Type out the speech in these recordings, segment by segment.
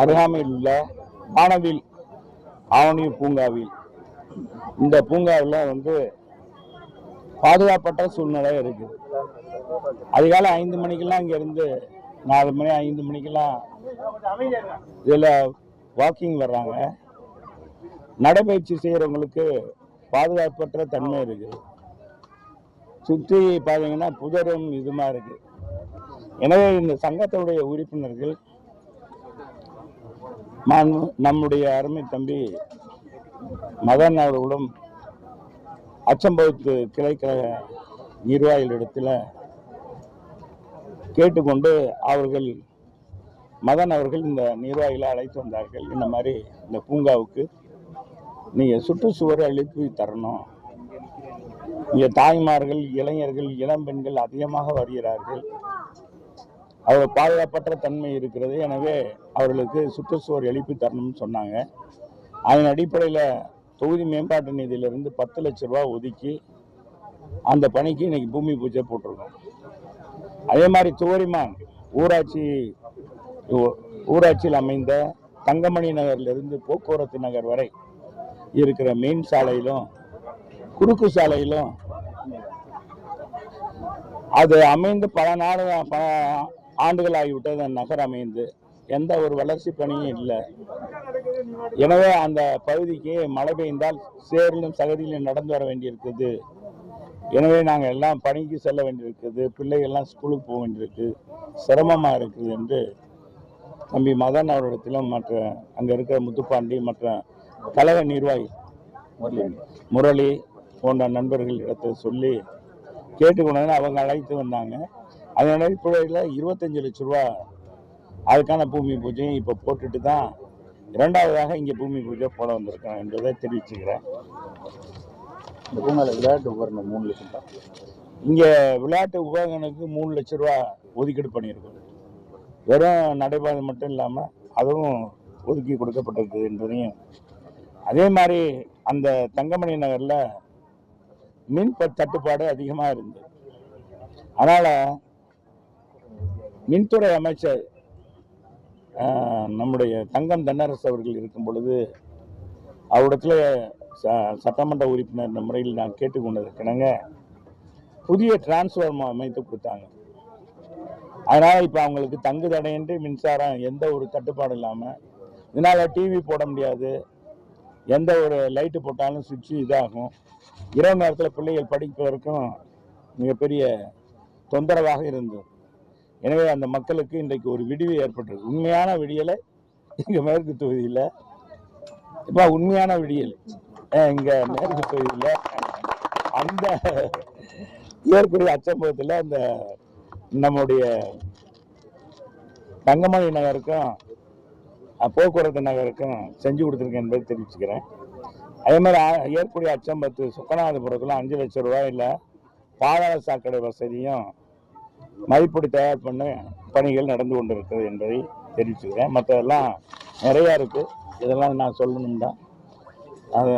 அருகாமையில் உள்ள வானவில் ஆவணி பூங்காவில். இந்த பூங்காவில் வந்து பாதுகாப்பற்ற சூழ்நிலை இருக்குது அதிகாலை ஐந்து மணிக்கெல்லாம் இங்கேருந்து நாலு மணி ஐந்து மணிக்கெல்லாம் இதில் வாக்கிங் வர்றாங்க. நடைபயிற்சி செய்கிறவங்களுக்கு பாதுகாப்பற்ற தன்மை இருக்குது சுற்றி பார்த்தீங்கன்னா புதரும் இதுமாக இருக்குது எனவே இந்த சங்கத்தினுடைய உறுப்பினர்கள் நான் நம்முடைய அருமை தம்பி மதன் அவர்களும் அச்சம்பவத்து கிளைக்கழக நிர்வாகிகளிடத்தில் கேட்டுக்கொண்டு அவர்கள் மதன் அவர்கள் இந்த நிர்வாகிகளை அழைத்து வந்தார்கள். இந்த மாதிரி இந்த பூங்காவுக்கு நீங்கள் சுற்றுச்சுவரை அளித்து தரணும். இங்கே தாய்மார்கள் இளைஞர்கள் இளம்பெண்கள் அதிகமாக வருகிறார்கள். அவர் பாதுகாப்பற்ற தன்மை இருக்கிறது. எனவே அவர்களுக்கு சுற்றுச்சுவர் எழுப்பி தரணும்னு சொன்னாங்க. அதன் அடிப்படையில் தொகுதி மேம்பாட்டு நிதியிலிருந்து பத்து லட்ச ரூபா ஒதுக்கி அந்த பணிக்கு இன்னைக்கு பூமி பூஜை போட்டிருக்கோம். அதே மாதிரி துவரிமான் ஊராட்சி ஊராட்சியில் அமைந்த தங்கமணி நகர்லேருந்து போக்குவரத்து நகர் வரை இருக்கிற மெயின் சாலையிலும் குறுக்கு சாலையிலும் அது அமைந்து பல நாடு பல ஆண்டுகள் ஆகிவிட்டது அந்த நகர் அமைந்து. எந்த ஒரு வளர்ச்சி பணியும் இல்லை. எனவே அந்த பகுதிக்கு மழை பெய்ந்தால் சேரிலும் சகதியிலும் நடந்து வர வேண்டியிருக்குது. எனவே நாங்கள் எல்லாம் பணிக்கு செல்ல வேண்டியிருக்குது. பிள்ளைகள்லாம் ஸ்கூலுக்கு போக வேண்டியிருக்கு. சிரமமாக இருக்குது என்று தம்பி மதன் அவரிடத்திலும் மற்ற அங்கே இருக்கிற முத்துப்பாண்டி மற்ற கழக நிர்வாகி முரளி போன்ற நண்பர்களிடத்தில் சொல்லி கேட்டுக்கொண்டு அவங்க அழைத்து வந்தாங்க. அதனால அடிப்படையில் இருபத்தஞ்சி லட்ச ரூபா அதுக்கான பூமி பூஜையும் இப்போ போட்டுட்டு தான் இரண்டாவதாக இங்கே பூமி பூஜை போட வந்திருக்கோம் என்பதை தெரிவிச்சுக்கிறேன். இந்த பூங்கால விளையாட்டு உபகரணம் மூணு லட்சம் தான் இங்கே விளையாட்டு உபகரணத்துக்கு மூணு லட்ச ரூபா ஒதுக்கீடு பண்ணியிருக்கோம். வெறும் நடைபாதை மட்டும் இல்லாமல் அதுவும் ஒதுக்கி கொடுக்கப்பட்டிருக்குது என்பதையும். அதே மாதிரி அந்த தங்கமணி நகரில் மின் தட்டுப்பாடு அதிகமாக இருந்தது. அதனால் மின்துறை அமைச்சர் நம்முடைய தங்கம் தென்னரசு அவர்கள் இருக்கும் பொழுது அவரிடத்துல ச- சட்டமன்ற உறுப்பினர் இந்த முறையில் நான் கேட்டுக்கொண்டிருக்கிறேங்க. புதிய டிரான்ஸ்ஃபார்மர் அமைத்து கொடுத்தாங்க. அதனால் இப்போ அவங்களுக்கு தங்கு தடையின்றி மின்சாரம் எந்த ஒரு தட்டுப்பாடும் இல்லாமல் இதனால் டிவி போட முடியாது. எந்த ஒரு லைட்டு போட்டாலும் சுவிட்சு இதாகும். இரவு நேரத்தில் பிள்ளைகள் படிப்பதற்கும் மிகப்பெரிய தொந்தரவாக இருந்தது. எனவே அந்த மக்களுக்கு இன்றைக்கு ஒரு விடிவு ஏற்பட்டிருக்கு. உண்மையான விடியலை இங்கே மேற்கு தொகுதியில் இப்போ உண்மையான விடியல். இங்கே மேற்கு தொகுதியில் அந்த ஏற்கனவே அச்சம்பவத்தில் அந்த நம்முடைய தங்கமணி நகருக்கும் போக்குவரத்து நகருக்கும் செஞ்சு கொடுத்துருக்கேன் என்பதை தெரிவிச்சுக்கிறேன். அதே மாதிரி ஆ- அச்சம்பத்து சுக்கநாதபுரத்தில் அஞ்சு லட்சம் ரூபாயில் பாதாள சாக்கடை வசதியும் மதிப்பீடு தயார் பண்ண பணிகள் நடந்து கொண்டிருக்கிறது என்பதை தெரிவிச்சுக்கிறேன். மற்றதெல்லாம் நிறையா இருக்குது இதெல்லாம் நான் சொல்லணும் தான் அதை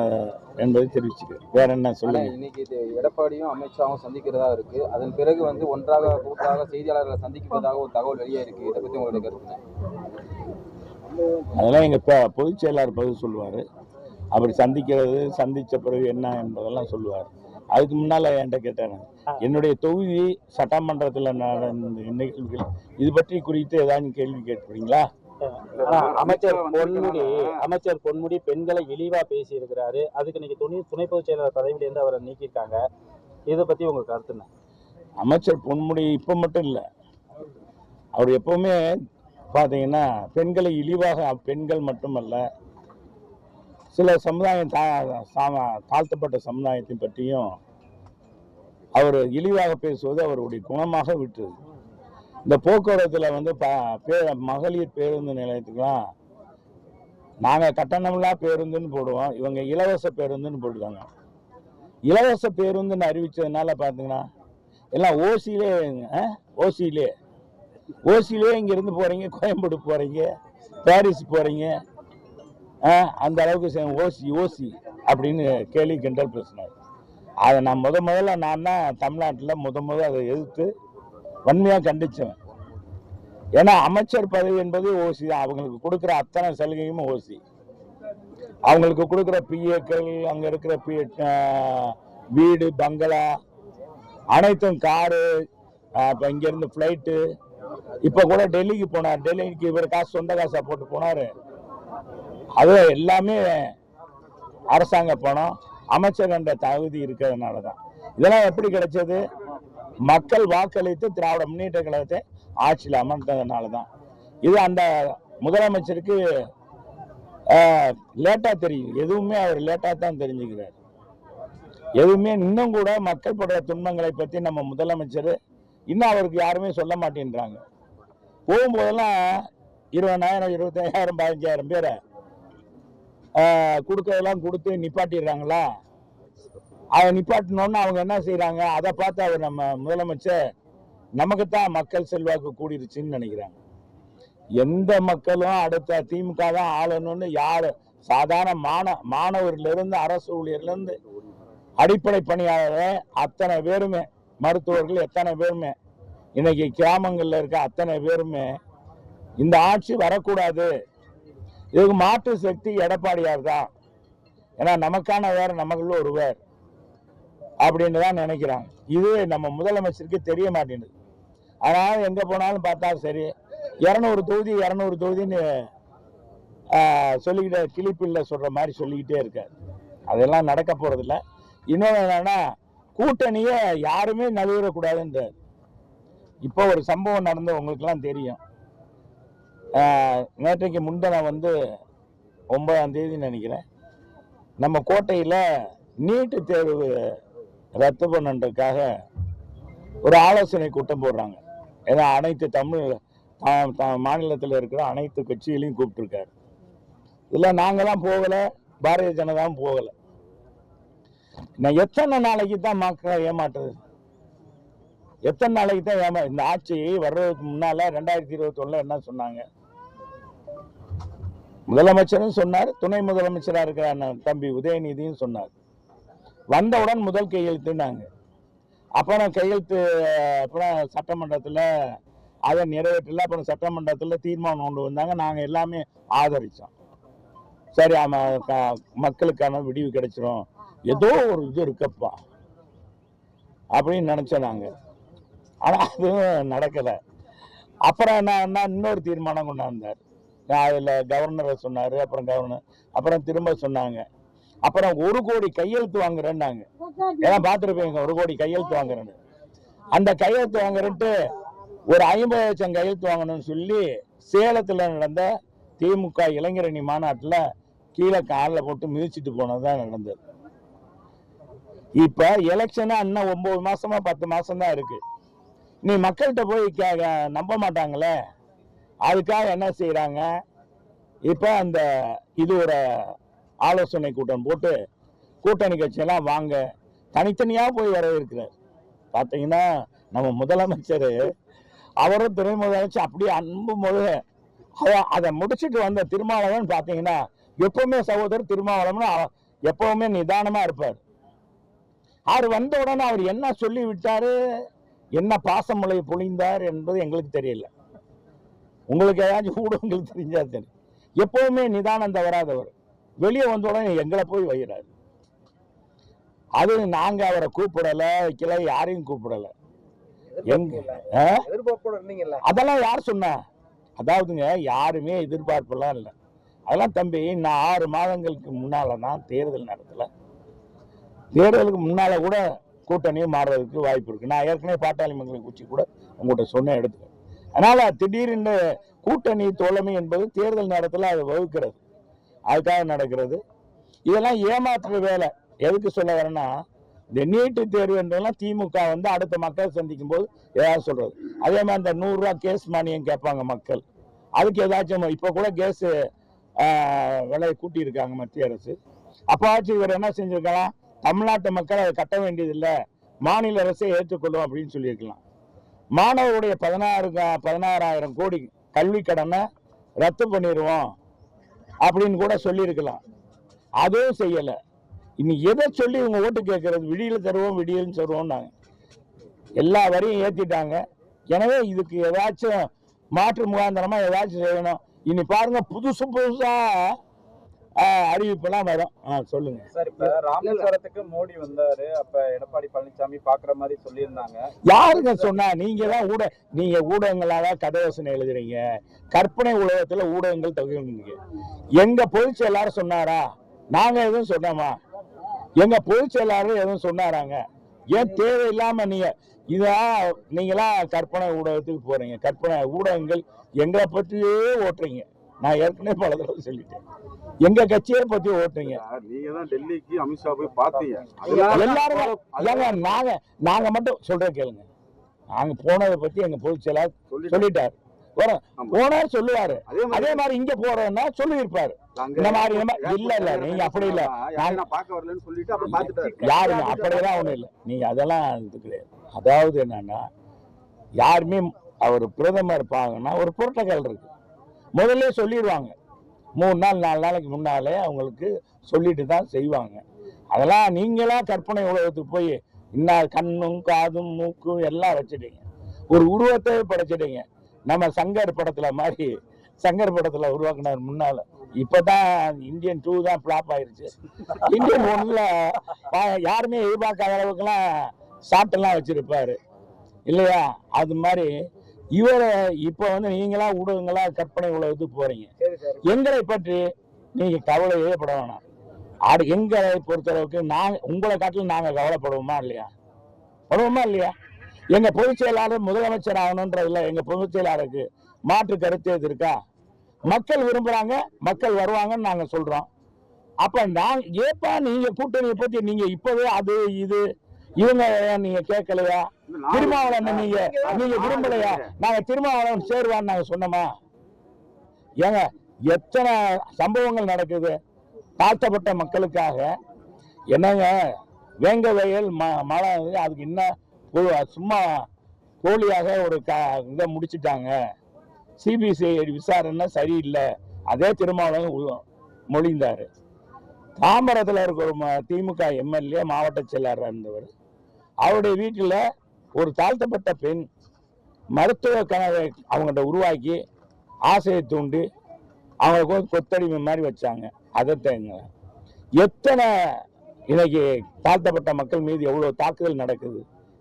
என்பதை தெரிவிச்சுக்கிறேன். வேற என்ன சொல்லுங்க? இன்னைக்கு இது எடப்பாடியும் அமித்ஷாவும் சந்திக்கிறதா இருக்கு. அதன் பிறகு வந்து ஒன்றாக கூட்டாக செய்தியாளர்களை சந்திப்பதாக ஒரு தகவல் வெளியே இருக்கு. இதை பத்தி உங்களுடைய கருத்து? அதெல்லாம் எங்கள் இப்போ பொதுச் செயலாளர் பதில் சொல்லுவார். அப்படி சந்திக்கிறது சந்தித்த பிறகு என்ன என்பதெல்லாம் சொல்லுவார். அதுக்கு முன்னால் என்கிட்ட கேட்டாங்க என்னுடைய தொகுதி சட்டமன்றத்தில் நடந்த நிகழ்வுகள் இது பற்றி குறித்து ஏதாவது கேள்வி கேட்பீங்களா? ஆனா, அமைச்சர் பொன்முடி அமைச்சர் பொன்முடி பெண்களை இழிவா பேசி இருக்கிறாரு அதுக்கு இன்னைக்கு துணை துணை பொதுச் செயலாளர் பதவியில இருந்து அவரை நீக்கியிருக்காங்க. இதை பத்தி உங்க கருத்து என்ன? அமைச்சர் பொன்முடி இப்போ மட்டும் இல்லை. அவர் எப்பவுமே பார்த்தீங்கன்னா பெண்களை இழிவாக பெண்கள் மட்டுமல்ல சில சமுதாயம் தா தாழ்த்தப்பட்ட சமுதாயத்தை பற்றியும் அவர் இழிவாக பேசுவது அவருடைய குணமாக விட்டது. இந்த போக்குவரத்தில் வந்து ப பே மகளிர் பேருந்து நிலையத்துக்குலாம் நாங்கள் கட்டணம்லாம் பேருந்துன்னு போடுவோம். இவங்க இலவச பேருந்துன்னு போடுவாங்க இலவச பேருந்துன்னு அறிவித்ததுனால பார்த்தீங்கன்னா எல்லாம் ஓசியிலே ஓசியிலே. ஓசியிலே இங்கேருந்து போகிறீங்க கோயம்பேடு போகிறீங்க பாரிஸ் போகிறீங்க அந்த அளவுக்கு ஓசி ஓசி அப்படின்னு கேலி கிண்டல் பேசினார். அதை நான் முத முதல்ல நான் தான் தமிழ்நாட்டில் முத முத அதை எதிர்த்து வன்மையாக கண்டிச்சேன் ஏன்னா அமைச்சர் பதவி என்பது ஓசி தான். அவங்களுக்கு கொடுக்குற அத்தனை சலுகையும் ஓசி. அவங்களுக்கு கொடுக்குற பிஏக்கள் அங்கே இருக்கிற பி வீடு பங்களா அனைத்தும் காரு இப்போ இங்கேருந்து ஃப்ளைட்டு இப்போ கூட டெல்லிக்கு போனார். டெல்லிக்கு இவர் காசு சொந்த காசாக போட்டு போனார். அது எல்லாமே அரசாங்க பணம் அமைச்சர் என்ற தகுதி இருக்கிறதுனால தான் இதெல்லாம் எப்படி கிடைச்சது? மக்கள் வாக்களித்து திராவிட முன்னேற்ற கழகத்தை ஆட்சியில் அமர்ந்ததுனால தான் இது அந்த முதலமைச்சருக்கு லேட்டாக தெரியும். எதுவுமே அவர் லேட்டாக தான் தெரிஞ்சுக்கிறார். எதுவுமே இன்னும் கூட மக்கள் படுற துன்பங்களை பற்றி நம்ம முதலமைச்சர் இன்னும் அவருக்கு யாருமே சொல்ல மாட்டேன்றாங்க. போகும்போதெல்லாம் இருபதாயிரம் இருபத்தையாயிரம் பதினஞ்சாயிரம் பேரை கொடுக்கறதெல்லாம் கொடுத்து நிப்பாட்டிடுறாங்களா? அதை நிப்பாட்டினோன்னு அவங்க என்ன செய்கிறாங்க அதை பார்த்து அவர் நம்ம முதலமைச்சர் நமக்கு தான் மக்கள் செல்வாக்கு கூடிருச்சுன்னு நினைக்கிறாங்க. எந்த மக்களும் அடுத்த திமுக தான் ஆளணும்னு யாரு? சாதாரண மாண மாணவர்லேருந்து அரசு ஊழியர்லேருந்து அடிப்படை பணியாளர் அத்தனை பேருமே மருத்துவர்கள் எத்தனை பேருமே இன்னைக்கு கிராமங்களில் இருக்க அத்தனை பேருமே இந்த ஆட்சி வரக்கூடாது. இதுக்கு மாற்று சக்தி எடப்பாடியார் தான் ஏன்னா நமக்கான வேற நமக்குள்ள ஒரு வேர் அப்படின்னு தான் நினைக்கிறாங்க. இது நம்ம முதலமைச்சருக்கு தெரிய மாட்டேங்குது. அதனால் எங்கே போனாலும் பார்த்தா சரி இரநூறு தொகுதி இரநூறு தொகுதின்னு சொல்லிக்கிட்ட கிளிப்பில் கிளிப்பில்ல மாதிரி சொல்லிக்கிட்டே இருக்கார். அதெல்லாம் நடக்க போகிறதில்ல இன்னொன்று என்னென்னா கூட்டணியை யாருமே நழுவிடக்கூடாதுன்றார் இப்போ ஒரு சம்பவம் நடந்து உங்களுக்கெல்லாம் தெரியும். நேற்றைக்கு முன்தினம் வந்து ஒன்பதாம் தேதி நினைக்கிறேன். நம்ம கோட்டையில் நீட்டு தேர்வு ரத்து பண்ணன்றதுக்காக ஒரு ஆலோசனை கூட்டம் போடுறாங்க. ஏன்னா அனைத்து தமிழ் தா- மாநிலத்தில் இருக்கிற அனைத்து கட்சிகளையும் கூப்பிட்டுருக்காரு. இதில் நாங்களாம் போகலை பாரதிய ஜனதாவும் போகலை. நான் எத்தனை நாளைக்கு தான் மக்களை ஏமாற்றுறது எத்தனை நாளைக்கு தான் ஏமா இந்த ஆட்சி வர்றதுக்கு முன்னால் ரெண்டாயிரத்தி இருபத்தொன்னில் என்ன சொன்னாங்க? முதலமைச்சரும் சொன்னார் துணை முதலமைச்சராக இருக்கிற தம்பி உதயநிதியும் சொன்னார். வந்தவுடன் முதல் கையெழுத்துனாங்க அப்புறம் கையெழுத்து அப்புறம் சட்டமன்றத்தில் அதை நிறைவேற்றல அப்புறம் சட்டமன்றத்தில் தீர்மானம் கொண்டு வந்தாங்க. நாங்கள் எல்லாமே ஆதரித்தோம் சரி க- மக்களுக்கான விடிவு கிடைச்சிரும். ஏதோ ஒரு இது இருக்கப்பா அப்படின்னு நினச்சோம் நாங்கள் ஆனால் அதுவும் நடக்கலை. அப்புறம் என்ன இன்னொரு தீர்மானம் கொண்டாந்தார். அதில் கவர்னரை சொன்னார் அப்புறம் கவர்னர் அப்புறம் திரும்ப சொன்னாங்க. அப்புறம் ஒரு கோடி கையெழுத்து வாங்குறேன்னாங்க. ஏன்னா பார்த்துருப்பீங்க ஒரு கோடி கையெழுத்து வாங்குறேன்னு. அந்த கையெழுத்து வாங்குறேன்ட்டு ஒரு ஐம்பது லட்சம் கையெழுத்து வாங்கணும்னு சொல்லி சேலத்தில் நடந்த திமுக இளைஞரணி மாநாட்டில் கீழே காலில் போட்டு மிதிச்சிட்டு போனது தான் நடந்தது. இப்போ எலெக்ஷனாக இன்னும் ஒம்பது மாசமா பத்து மாசம் தான் இருக்கு. நீ மக்கள்கிட்ட போய் கே- நம்ப மாட்டாங்களே? அதுக்காக என்ன செய்கிறாங்க இப்போ அந்த இது ஒரு ஆலோசனை கூட்டம் போட்டு கூட்டணி கட்சியெல்லாம் வாங்க தனித்தனியாக போய் வரவேற்கிறார். பார்த்தீங்கன்னா நம்ம முதலமைச்சர் அவரும் துணை முதலமைச்சர் அப்படியே அன்பு முழு அவ- அதை முடிச்சுட்டு வந்த திருமாவளவன் பார்த்தீங்கன்னா எப்பவுமே சகோதரர் திருமாவளவன் எப்பவுமே நிதானமாக இருப்பார். அவர் வந்த உடனே அவர் என்ன சொல்லி விட்டாரு என்ன பாசமலை பொழிந்தார் என்பது எங்களுக்கு தெரியல. உங்களுக்கு ஏதாச்சும் கூட உங்களுக்கு தெரிஞ்சா தெரியும் எப்பவுமே நிதானம் தவறாதவர். வெளியே வந்த உடனே எங்களை போய் வைகிறாரு அது நாங்க அவரை கூப்பிடல வைக்கல யாரையும் கூப்பிடல. எங்க அதெல்லாம் யார் சொன்னா? அதாவதுங்க யாருமே எதிர்பார்ப்பெல்லாம் இல்லை. அதெல்லாம் தம்பி நான் ஆறு மாதங்களுக்கு முன்னால தான் தேர்தல் நடத்தல. தேர்தலுக்கு முன்னால கூட கூட்டணியும் மாறுறதுக்கு வாய்ப்பு இருக்கு. நான் ஏற்கனவே பாட்டாளி மக்கள் கட்சி கூட உங்கள்கிட்ட சொன்ன எடுத்துக்கேன் அதனால திடீர்னு கூட்டணி தோழமை என்பது தேர்தல் நேரத்தில் அது வகுக்கிறது. அதுக்காக நடக்கிறது. இதெல்லாம் ஏமாற்று வேலை. எதுக்கு சொல்ல வரேன்னா இந்த நீட்டு தேர்வு என்றெல்லாம் திமுக வந்து அடுத்த மக்கள் சந்திக்கும் போது ஏதாவது சொல்றது? அதே மாதிரி இந்த நூறுரூவா கேஸ் மானியம் கேட்பாங்க மக்கள். அதுக்கு ஏதாச்சும் இப்போ கூட கேஸ் விலையை கூட்டியிருக்காங்க மத்திய அரசு. அப்பாச்சும் இவர் என்ன செஞ்சிருக்கலாம்? தமிழ்நாட்டு மக்கள் அதை கட்ட வேண்டியதில்லை. மாநில அரசே ஏற்றுக்கொள்ளும் அப்படின்னு சொல்லியிருக்கலாம். மாணவருடைய பதினாறு பதினாறாயிரம் கோடி கல்வி கடனை ரத்து பண்ணிடுவோம் அப்படின்னு கூட சொல்லியிருக்கலாம். அதுவும் செய்யலை. இனி எதை சொல்லி இவங்க ஓட்டு கேட்கறது? விடியில் தருவோம் விடியல்னு சொல்லுவோம் நாங்கள் எல்லா வரையும் ஏற்றிட்டாங்க எனவே இதுக்கு ஏதாச்சும் மாற்று முகாந்திரமாக ஏதாச்சும் செய்யணும். இனி பாருங்க புதுசு புதுசாக அறிவிப்பெல்லாம் வரும். ஆ, சொல்லுங்க. சார் இப்ப ராமேஸ்வரத்துக்கு மோடி வந்தாரு. அப்ப எடப்பாடி பழனிசாமி பாக்குற மாதிரி சொல்லியிருந்தாங்க. யாருங்க சொன்னா நீங்க தான் ஊட நீங்க ஊடகங்களாக கதவசனை எழுதுறீங்க. கற்பனை உலகத்துல ஊடகங்கள் தகுந்தீங்க. எங்க பொதுச் செயலாளர் சொன்னாரா? நாங்க எதுவும் சொன்னோமா? எங்க பொதுச் செயலாளர் எதுவும் சொன்னாராங்க? ஏன் தேவையில்லாம நீங்க இதான் நீங்களாம் கற்பனை ஊடகத்துக்கு போறீங்க. கற்பனை ஊடகங்கள் எங்களை பற்றியே ஓட்டுறீங்க. நான் ஏற்கனவே பல தடவை சொல்லிட்டேன். எங்க கட்சியை பத்தி ஓட்டுறீங்க. நீங்க தான் டெல்லிக்கு அமித்ஷா போய் பாத்தீங்க எல்லாரும் ஏங்க நாங்க நாங்க மட்டும் சொல்ற கேளுங்க. நாங்க போனதை பத்தி எங்க பொதுச் செயலாளர் சொல்லிட்டாரு. வரோம். போனார் சொல்லுவாரு. அதே மாதிரி இங்க போறோம்னா சொல்லியிருப்பாரு. அங்க இந்த மாதிரி இல்ல இல்ல நீங்க அப்படி இல்ல. பார்க்க வரலன்னு சொல்லிட்டு அப்புறம் யாருங்க அப்படியெல்லாம் ஒண்ணும் இல்ல. நீங்க அதெல்லாம் கிடையாது. அதாவது என்னன்னா யாருமே அவர் பிரதமர் பாங்கன்னா ஒரு புரோட்டோகால் இருக்கு. முதல்ல சொல்லிடுவாங்க. மூணு நாள் நாலு நாளைக்கு முன்னாலே அவங்களுக்கு சொல்லிட்டு தான் செய்வாங்க. அதெல்லாம் நீங்களா கற்பனை உலகத்துக்கு போய் இன்னும் கண்ணும் காதும் மூக்கும் எல்லாம் வச்சுட்டீங்க. ஒரு உருவத்தை படைச்சிட்டீங்க. நம்ம சங்கர் படத்துல மாதிரி சங்கர் படத்துல உருவாக்குனார் முன்னால. இப்பதான் இந்தியன் டூ தான் ஃபிளாப் ஆயிருச்சு. இந்தியன் ஒன்ல யாருமே எதிர்பார்க்காத அளவுக்குலாம் ஷாட்டெல்லாம் வச்சிருப்பாரு. இல்லையா? அது மாதிரி இவரை இப்போ வந்து நீங்களா ஊடகங்களா கற்பனை உலகத்துக்கு போறீங்க. எங்களை பற்றி நீங்க கவலையே பட வேணாம். ஆடு எங்களை பொறுத்தளவுக்கு நாங்க உங்களை காட்டிலும் நாங்க கவலைப்படுவோமா இல்லையா? படுவோமா இல்லையா? எங்க பொதுச் செயலாளர் முதலமைச்சர் ஆகணுன்றதுல எங்க பொதுச் செயலாளருக்கு மாற்று கருத்து எது இருக்கா? மக்கள் விரும்புறாங்க மக்கள் வருவாங்கன்னு நாங்க சொல்றோம். அப்ப நான் ஏப்பா நீங்க கூட்டணியை பத்தி நீங்க இப்பவே அது இது இவங்க நீங்க கேட்கலையா? திருமாவளவன் நீங்க நீங்க விரும்பலையா? நாங்க திருமாவளவன் சேருவான்னு நாங்க சொன்னோமா? ஏங்க எத்தனை சம்பவங்கள் நடக்குது? தாழ்த்தப்பட்ட மக்களுக்காக. என்னங்க வேங்க வயல் ம மழை அதுக்கு என்ன பொ- சும்மா போலியாக ஒரு க இதை முடிச்சிட்டாங்க. சிபிசிஐடி விசாரணை சரியில்லை. அதே திருமாவளவன் மொழிந்தாரு. தாம்பரத்தில் இருக்கிற திமுக எம்எல்ஏ மாவட்ட செயலாளராக இருந்தவர். அவருடைய வீட்டில் தாழ்த்தப்பட்ட பெண் மருத்துவ கனவை அவங்கள்ட்ட உருவாக்கி ஆசையை தூண்டி அவங்களுக்கு வந்து கொத்தடிமை மாதிரி வச்சாங்க. அதை தேங்க எத்தனை இன்னைக்கு தாழ்த்தப்பட்ட மக்கள் மீது எவ்வளோ தாக்குதல் நடக்குது?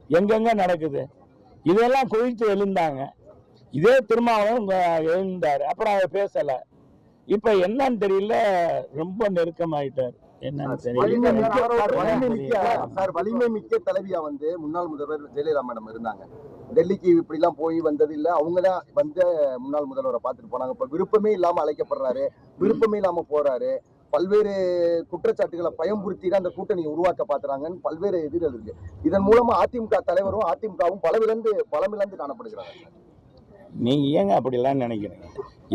எங்கெங்க நடக்குது? இதெல்லாம் குவித்து எழுந்தாங்க. இதே திருமாவளவன் எழுந்தார். அப்புறம் அவர் பேசலை. இப்போ என்னன்னு தெரியல ரொம்ப நெருக்கமாயிட்டார். வலிமை மிக்க தலைவியா வந்து முன்னாள் முதல்வர் ஜெயலலிதா மேடம் இருந்தாங்க. டெல்லிக்கு இப்படி எல்லாம் போய் வந்தது இல்ல. அவங்க தான் வந்த முன்னாள் முதல்வரை பார்த்துட்டு போனாங்க. இப்ப விருப்பமே இல்லாம அழைக்கப்படுறாரு. விருப்பமே இல்லாம போறாரு. பல்வேறு குற்றச்சாட்டுகளை பயம்புறுத்தி தான் அந்த கூட்டணியை உருவாக்க பாக்குறாங்கன்னு பல்வேறு எதிர்கள் இருக்கு. இதன் மூலமா அதிமுக தலைவரும் அதிமுகவும் பலவிழந்து பலமிழந்து காணப்படுகிறாங்க நீங்க ஏங்க அப்படிலாம் நினைக்கிறீங்க?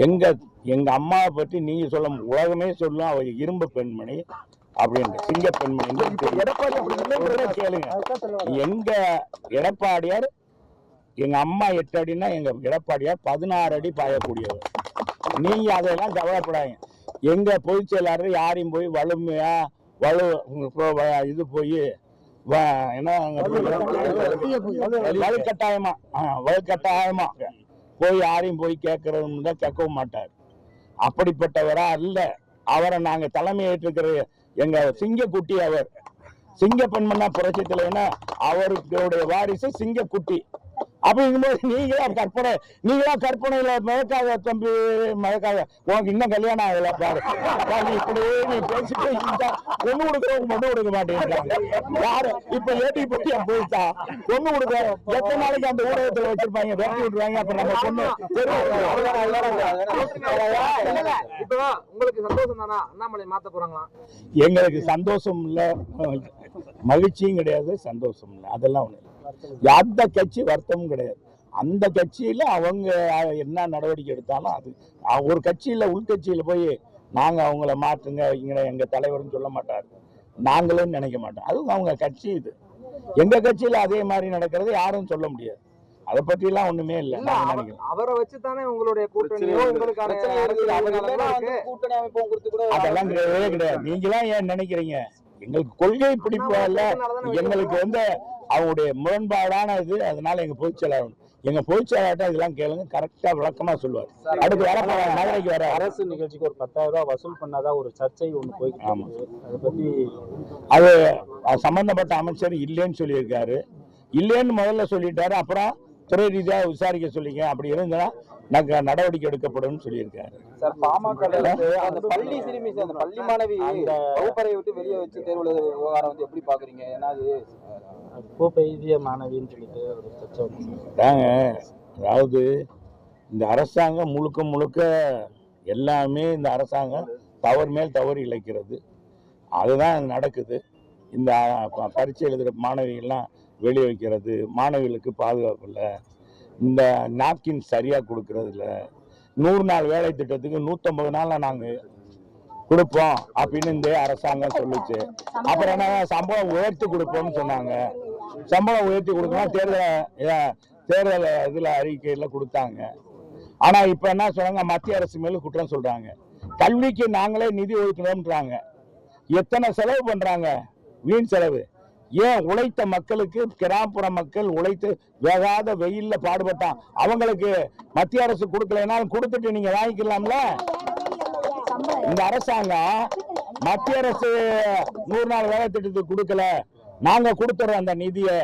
எங்க எங்க அம்மாவை பற்றி நீங்க சொல்ல உலகமே சொல்லும் அவ இரும்பு பெண்மணி. அப்படின்ட்டு. சிங்க பெண்மணி கேளுங்க. எங்க எடப்பாடியார் எங்க அம்மா எட்டு அடின்னா எங்க எடப்பாடியார் பதினாறு அடி பாயக்கூடியவர். நீங்க அதெல்லாம் கவலைப்படாதீங்க. எங்க பொதுச் செயலாளர் யாரையும் போய் வலிமையா வலு இது போய் என்ன வலுக்கட்டாயமா வலுக்கட்டாயமா போய் யாரையும் போய் கேட்கறதுன்னு தான் கேட்கவும் மாட்டார். அப்படிப்பட்டவரா அல்ல. அவரை நாங்க தலைமை ஏற்றுக்கிற எங்க சிங்கக்குட்டி அவர். சிங்க பெண்மண்ணா புரட்சி தலைவனா அவருடைய வாரிசு சிங்கக்குட்டி. அப்படிங்கும்போது நீங்களா கற்பனை நீங்களா கற்பனையில மயக்காத தம்பி மயக்காத உனக்கு இன்னும் கல்யாணம் ஆகல பாரு. பாரு, நீ பேசிட்டு பொண்ணு கொடுக்கறவங்க பொண்ணு கொடுக்க மாட்டேங்கிறாங்க. யாரு இப்ப ஏடி பட்டியா போயிட்டா? பொண்ணு கொடுக்க எத்தனை நாளைக்கு அந்த ஊடகத்துல வச்சிருப்பாங்க? வெட்டி விட்டுருவாங்க அப்ப நம்ம பொண்ணு இப்போ உங்களுக்கு சந்தோஷம் தானா? அண்ணாமலை மாத்த போறாங்களா? எங்களுக்கு சந்தோஷம் இல்ல. மகிழ்ச்சியும் கிடையாது சந்தோஷம் இல்லை. அதெல்லாம் ஒண்ணு அந்த கட்சி வருத்தமும் கிடையாது. அந்த கட்சியில அவங்க என்ன நடவடிக்கை எடுத்தாலும் அது. ஒரு கட்சியில உள்கட்சியில போய் நாங்க அவங்கள மாற்றுங்க இங்க எங்க தலைவர்னு சொல்ல மாட்டாரு. நாங்களும் நினைக்க மாட்டோம். அதுவும் அவங்க கட்சி இது. எங்க கட்சியில அதே மாதிரி நடக்கிறது யாரும் சொல்ல முடியாது. அதை பற்றிலாம் ஒண்ணுமே இல்லை. அவரை வச்சு தானே உங்களுடைய. கூட்டணி. அமைப்பும் கொடுத்து கூட அதெல்லாம் கிடையவே கிடையாது. நீங்களாம் ஏன் நினைக்கிறீங்க? எங்களுக்கு கொள்கை பிடிப்பு இல்ல. எங்களுக்கு வந்து அவங்களுடைய முரண்பாடான இது அதனால எங்க பொதுச் செயலாளர் எங்க பொதுச் செயலாளர்கிட்ட இதெல்லாம் கேளுங்க கரெக்டா விளக்கமா சொல்லுவார். அடுத்து வர மதுரைக்கு வர அரசு நிகழ்ச்சிக்கு ஒரு பத்தாயிரம் ரூபாய் வசூல் பண்ணாதா ஒரு சர்ச்சை ஒண்ணு போய்கிட்டு ஆமா. அதை பத்தி அது சம்பந்தப்பட்ட அமைச்சர் இல்லைன்னு சொல்லியிருக்காரு. இல்லைன்னு முதல்ல சொல்லிட்டாரு அப்புறம் துறை ரீதியாக விசாரிக்க சொல்லிங்க அப்படி இருந்தா நாங்க நடவடிக்கை எடுக்கப்படும் சொல்லியிருக்காரு. சார் பாமக அந்த பள்ளி சிறுமி அந்த பள்ளி மாணவி அந்த வகுப்பறையை விட்டு வெளியே வச்சு தேர்வு விவகாரம் வந்து எப்படி பாக்குறீங்க? ஏன்னா அது கோப்பெய்திய மாணவின்னு சொல்லிட்டு ஒரு தாங்க அதாவது இந்த அரசாங்கம் முழுக்க முழுக்க எல்லாமே இந்த அரசாங்கம் தவறு மேல் தவறு இழைக்கிறது. அதுதான் நடக்குது. இந்த பரீட்சை எழுதுகிற மாணவிகள்லாம் வெளியே வைக்கிறது மாணவிகளுக்கு பாதுகாப்பு இல்லை. இந்த நாப்கின் சரியாக கொடுக்கறது இல்லை. நூறு நாள் வேலை திட்டத்துக்கு நூற்றம்பது நாளில் நாங்கள் கொடுப்போம் அப்படின்னு இந்த அரசாங்கம் சொல்லுச்சு. அப்புறம் என்ன சம்பளம் உயர்த்தி கொடுப்போம்னு சொன்னாங்க. சம்பளம் உயர்த்தி கொடுக்கணும் தேர்தல் தேர்தல் இதில் அறிக்கையில் கொடுத்தாங்க. ஆனால் இப்போ என்ன சொல்கிறாங்க மத்திய அரசு மேலே குற்றம் சொல்கிறாங்க கல்விக்கு நாங்களே நிதி ஒதுக்கணும்ன்றாங்க. எத்தனை செலவு பண்ணுறாங்க வீண் செலவு. ஏன் உழைத்த மக்களுக்கு கிராமப்புற மக்கள் உழைத்து வேகாத வெயில்ல பாடுபட்டான். அவங்களுக்கு மத்திய அரசு கொடுக்கலைனாலும் கொடுத்துட்டு நீங்க வாங்கிக்கலாம்ல? இந்த அரசாங்கம் மத்திய அரசு நூறு நாள் வேலை திட்டத்துக்கு கொடுக்கல. நாங்க கொடுத்துறோம் அந்த நிதியை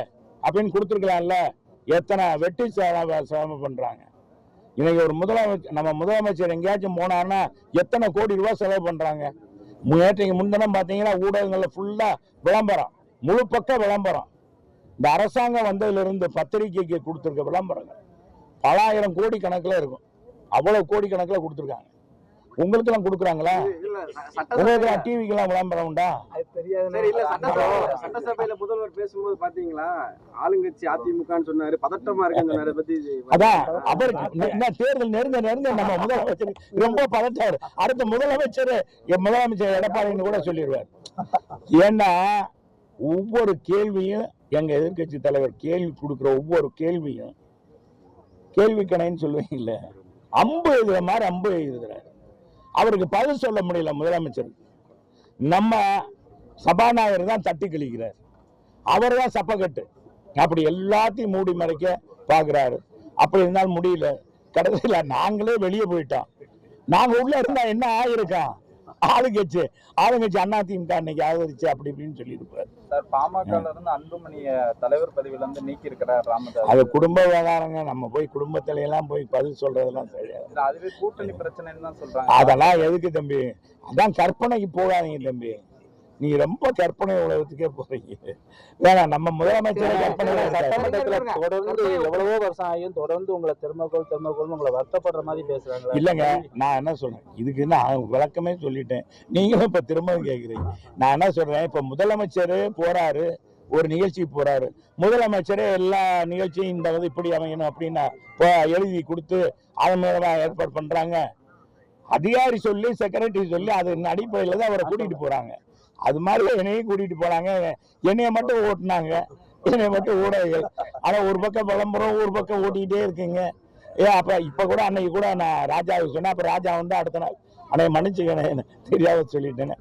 அப்படின்னு கொடுத்துருக்கலாம்ல எத்தனை வெட்டி செலவு செலவு பண்றாங்க. இன்னைக்கு ஒரு முதலமைச்சர் நம்ம முதலமைச்சர் எங்கேயாச்சும் போனாருன்னா எத்தனை கோடி ரூபாய் செலவு பண்றாங்க. நேற்றைக்கு முன்தினம் பார்த்தீங்கன்னா ஊடகங்களில் ஃபுல்லாக விளம்பரம் முழு பக்க விளம்பரம். இந்த அரசாங்கம் வந்ததுலேருந்து பத்திரிகைக்கு கொடுத்துருக்க விளம்பரங்கள். பல ஆயிரம் கோடி கணக்கில் இருக்கும். அவ்வளோ கோடி கணக்கில் கொடுத்துருக்காங்க. உங்களுக்கு எல்லாம் கொடுக்குறாங்களா? இல்ல உங்களுக்கு டிவிக்கு எல்லாம் விளம்பரம் உண்டா? சரி இல்ல சட்டசபை சட்டசபையில முதல்வர் பேசும்போது பாத்தீங்களா? ஆளுங்கட்சி அதிமுகன்னு சொன்னாரு பதட்டமா இருக்குன்னு சொன்னாரு பத்தி அதான் அவருக்கு இன்னும் தேர்தல் நெருங்க நெருங்க நம்ம முதலமைச்சர் ரொம்ப பதட்டாரு. அடுத்த முதலமைச்சர் என் முதலமைச்சர் எடப்பாடின்னு கூட சொல்லிடுவார். ஏன்னா ஒவ்வொரு கேள்வியும் எங்க எதிர்க்கட்சி தலைவர் கேள்வி கொடுக்குற ஒவ்வொரு கேள்வியும் கேள்வி கணைன்னு சொல்லுவீங்கல்ல? அம்பு எழுதுற மாதிரி அம்பு எழுதுறாரு. அவருக்கு பதில் சொல்ல முடியல முதலமைச்சர். நம்ம சபாநாயகர் தான் தட்டி கிழிக்கிறார். அவர் தான் சப்பக்கட்டு அப்படி எல்லாத்தையும் மூடி மறைக்க பார்க்குறாரு. அப்படி இருந்தாலும் முடியல. கடைசியில் நாங்களே வெளியே போயிட்டோம். நாங்கள் உள்ளே இருந்தால் என்ன ஆகிருக்கான் ஆளுங்கட்சி ஆளுங்கட்சி அண்ணா திமுக இன்னைக்கு ஆதரிச்சு அப்படி இப்படின்னு சொல்லியிருப்பாரு. சார் பாமக இருந்து அன்புமணிய தலைவர் பதவியில இருந்து நீக்கி இருக்கிறார் ராமதாஸ். அது குடும்ப விவகாரங்க நம்ம போய் குடும்பத்துல எல்லாம் போய் பதில் சொல்றதெல்லாம் சரியாது. அதுவே கூட்டணி பிரச்சனைன்னு தான் சொல்றாங்க. அதெல்லாம் எதுக்கு தம்பி? அதான் கற்பனைக்கு போகாதீங்க தம்பி. நீங்க ரொம்ப கற்பனை உலகத்துக்கே போறீங்க. வேணாம் நம்ம முதலமைச்சர் கற்பனை சட்டமன்றத்துல தொடர்ந்து எவ்வளவோ வருஷம் ஆகியும் தொடர்ந்து உங்களை திருமக்கோள் திருமக்கோள் உங்களை வருத்தப்படுற மாதிரி பேசுறாங்களா. இல்லைங்க நான் என்ன சொல்றேன்? இதுக்கு நான் விளக்கமே சொல்லிட்டேன். நீங்களும் இப்ப திரும்ப கேக்குறீங்க. நான் என்ன சொல்றேன்? இப்ப முதலமைச்சர் போறாரு. ஒரு நிகழ்ச்சிக்கு போறாரு. முதலமைச்சரே எல்லா நிகழ்ச்சியும் இந்த வந்து இப்படி அமையணும் அப்படின்னு எழுதி கொடுத்து அதன் மூலமா ஏற்பாடு பண்றாங்க. அதிகாரி சொல்லி செக்ரட்டரி சொல்லி அதன் அடிப்படையில தான் அவரை கூட்டிட்டு போறாங்க. அது மாதிரி என்னையும் கூட்டிட்டு போனாங்க. என்னைய மட்டும் ஓட்டினாங்க. என்னைய மட்டும் ஊடகங்கள். ஆனா ஒரு பக்கம் விளம்பரம் ஒரு பக்கம் ஓட்டிக்கிட்டே இருக்குங்க. ஏ அப்ப இப்ப கூட அன்னைக்கு கூட நான் ராஜாவுக்கு சொன்னேன். அப்ப ராஜா வந்து அடுத்த நாள் அன்னைக்கு மன்னிச்சுக்கணும் தெரியாத சொல்லிட்டேன்னு.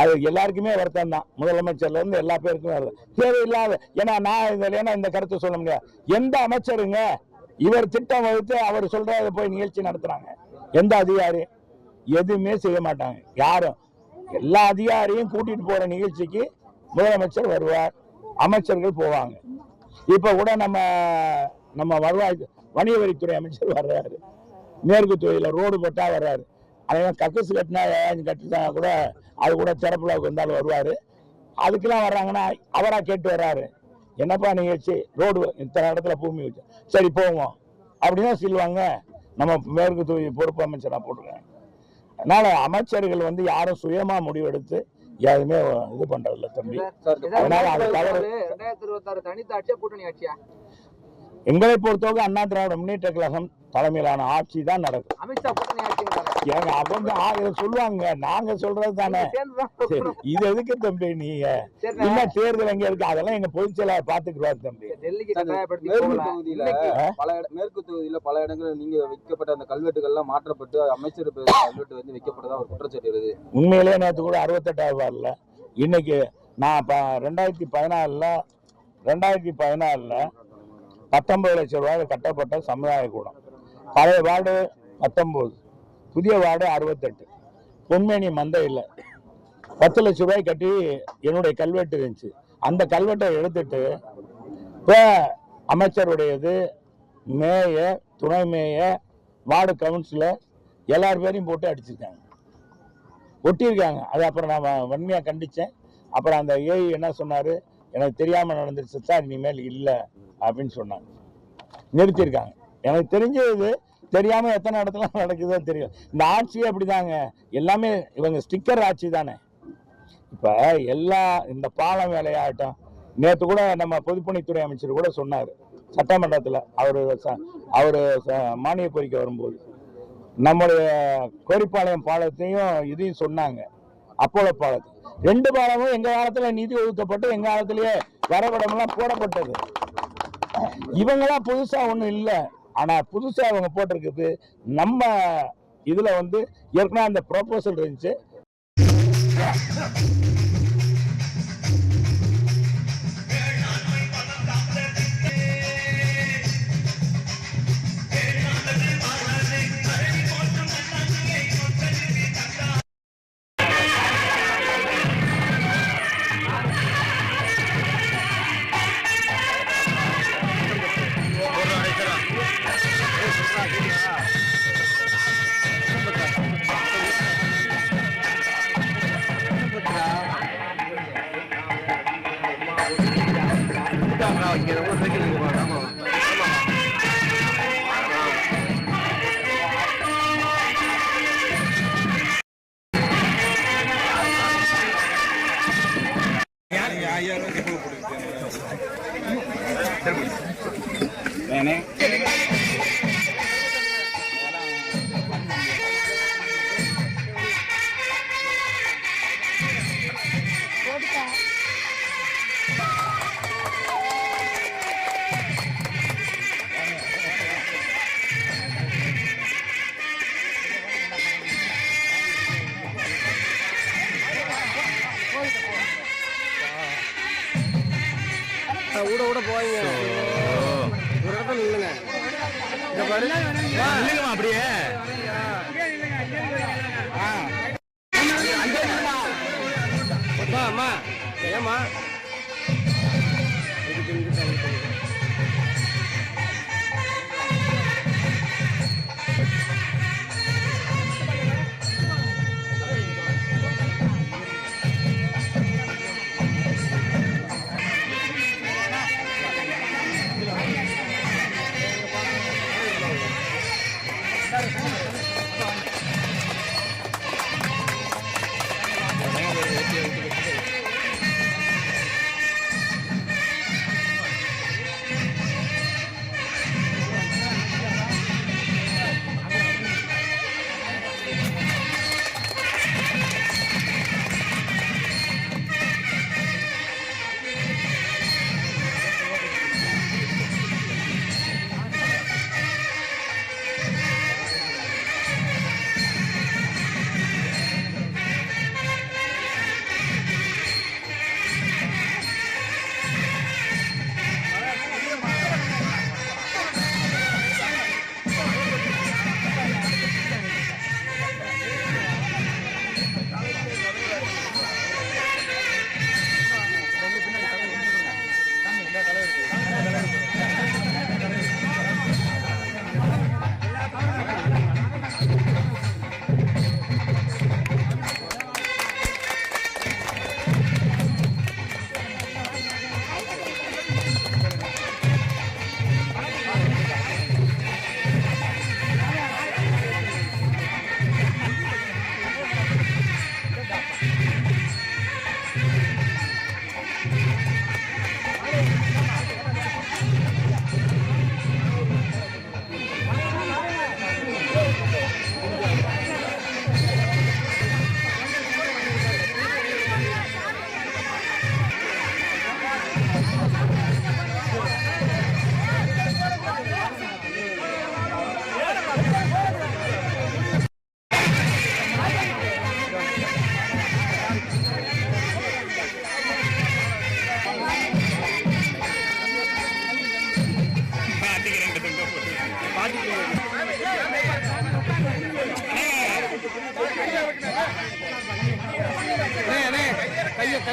அது எல்லாருக்குமே வருத்தம் தான். முதலமைச்சர்ல இருந்து எல்லா பேருக்குமே வருது தேவையில்லாத ஏன்னா நான் இதில் ஏன்னா இந்த கருத்தை சொல்ல முடியாது. எந்த அமைச்சருங்க இவர் திட்டம் வகுத்து அவர் சொல்றத போய் நிகழ்ச்சி நடத்துறாங்க. எந்த அதிகாரி எதுவுமே செய்ய மாட்டாங்க. யாரும். எல்லா அதிகாரியும் கூட்டிட்டு போற நிகழ்ச்சிக்கு முதலமைச்சர் வருவார். அமைச்சர்கள் போவாங்க. இப்ப கூட நம்ம நம்ம வருவாய் வணிக வரித்துறை அமைச்சர் வர்றாரு. மேற்கு தொழில ரோடு போட்டா வர்றாரு. அதெல்லாம் கக்கசு கட்டினா கட்டினா கூட அது கூட திறப்புலாவுக்கு வந்தாலும் வருவாரு. அதுக்கெல்லாம் வர்றாங்கன்னா அவரா கேட்டு வர்றாரு. என்னப்பா நிகழ்ச்சி? ரோடு இத்தனை இடத்துல பூமி வச்சு. சரி போவோம். அப்படின்னா சொல்லுவாங்க. நம்ம மேற்கு தொகுதி பொறுப்பு அமைச்சராக போட்டுருக்காங்க. அதனால அமைச்சர்கள் வந்து யாரும் சுயமா முடிவெடுத்து யாருமே இது பண்றதில்ல தம்பி. அதனால அது தவறு. எங்களை பொறுத்தவரை அண்ணா திராவிட முன்னேற்ற கழகம் தலைமையிலான ஆட்சி தான் நடக்கும். அமித்ஷா கூட்டணி ஆட்சிங்கிறாங்க ஏங்க அவங்க ஆ- இதை சொல்லுவாங்க. நாங்க சொல்றது தானே. சரி, இது எதுக்கு தம்பி நீங்க? இன்னும் தேர்தல் எங்க இருக்கு? அதெல்லாம் எங்க பொதுச் செயலாளர் பாத்துக்குவாரு தம்பி. மேற்கு. தொகுதியில பல இட- மேற்கு தொகுதியில பல இடங்களில் நீங்க வைக்கப்பட்ட அந்த கல்வெட்டுகள் எல்லாம் மாற்றப்பட்டு அமைச்சர் கல்வெட்டு வந்து வைக்கப்பட்டதா ஒரு குற்றச்சாட்டு வருது. உண்மையிலேயே நேற்று கூட அறுபத்தெட்டாவது வாரில் இன்னைக்கு நான் ப ரெண்டாயிரத்தி பதினாலில் ரெண்டாயிரத்தி பதினாலில் பத்தொன்பது லட்சம் ரூபாய் கட்டப்பட்ட சமுதாய கூடம். பழைய வார்டு பத்தொன்பது. புதிய வார்டு அறுபத்தெட்டு. பொன்மேனி மந்தை இல்லை. பத்து லட்ச ரூபாய் கட்டி என்னுடைய கல்வெட்டு இருந்துச்சு. அந்த கல்வெட்டை எடுத்துட்டு இப்போ அமைச்சருடையது மேயர் துணை மேயர் வார்டு கவுன்சிலர் எல்லார் பேரையும் போட்டு அடிச்சிருக்காங்க. ஒட்டியிருக்காங்க. அது அப்புறம் நான் வன்மையாக கண்டித்தேன் அப்புறம் அந்த ஏஐ என்ன சொன்னார்? எனக்கு தெரியாமல் நடந்துருச்சு சார் இனிமேல் இல்லை அப்படின்னு சொன்னாங்க. நிறுத்தியிருக்காங்க. எனக்கு தெரிஞ்சது தெரியாமல் எத்தனை இடத்துல நடக்குதோ தெரியும். இந்த ஆட்சியே அப்படிதாங்க. எல்லாமே இவங்க ஸ்டிக்கர் ஆட்சி தானே. இப்போ எல்லா இந்த பாலம் வேலையாகட்டும். நேற்று கூட நம்ம பொதுப்பணித்துறை அமைச்சர் கூட சொன்னார். சட்டமன்றத்தில் அவர் அவர் மானிய கோரிக்கை வரும்போது. நம்முடைய கோரிப்பாளையம் பாலத்தையும் இதையும் சொன்னாங்க. அப்போலோ பாலத்தை. ரெண்டு பாலமும் எங்கள் காலத்தில் நிதி ஒதுக்கப்பட்டு எங்கள் காலத்திலேயே வரைபடமெல்லாம் போடப்பட்டது. இவங்களாம் புதுசாக ஒன்றும் இல்லை. ஆனால் புதுசாக அவங்க போட்டிருக்கிறது நம்ம இதில் வந்து ஏற்கனவே அந்த ப்ரொபோசல் இருந்துச்சு. Yeah, we're taking it about விட ஒரு இடத்துல அப்படியே அம்மா ஏமா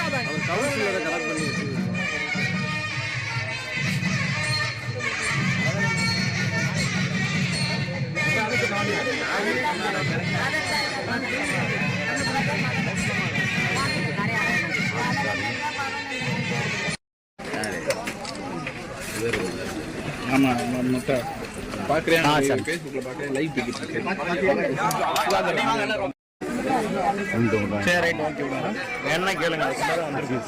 அவர் கவுன்சிலரை கலெக்ட் பண்ணி அதுக்கு நான் ஆமா மொத்த பாக்குறேன் ஃபேஸ்புக்ல பாக்குறேன் லைவ் டிக்கெட் சரி ரைட் ஓகே என்ன கேளுங்க வந்திருக்கு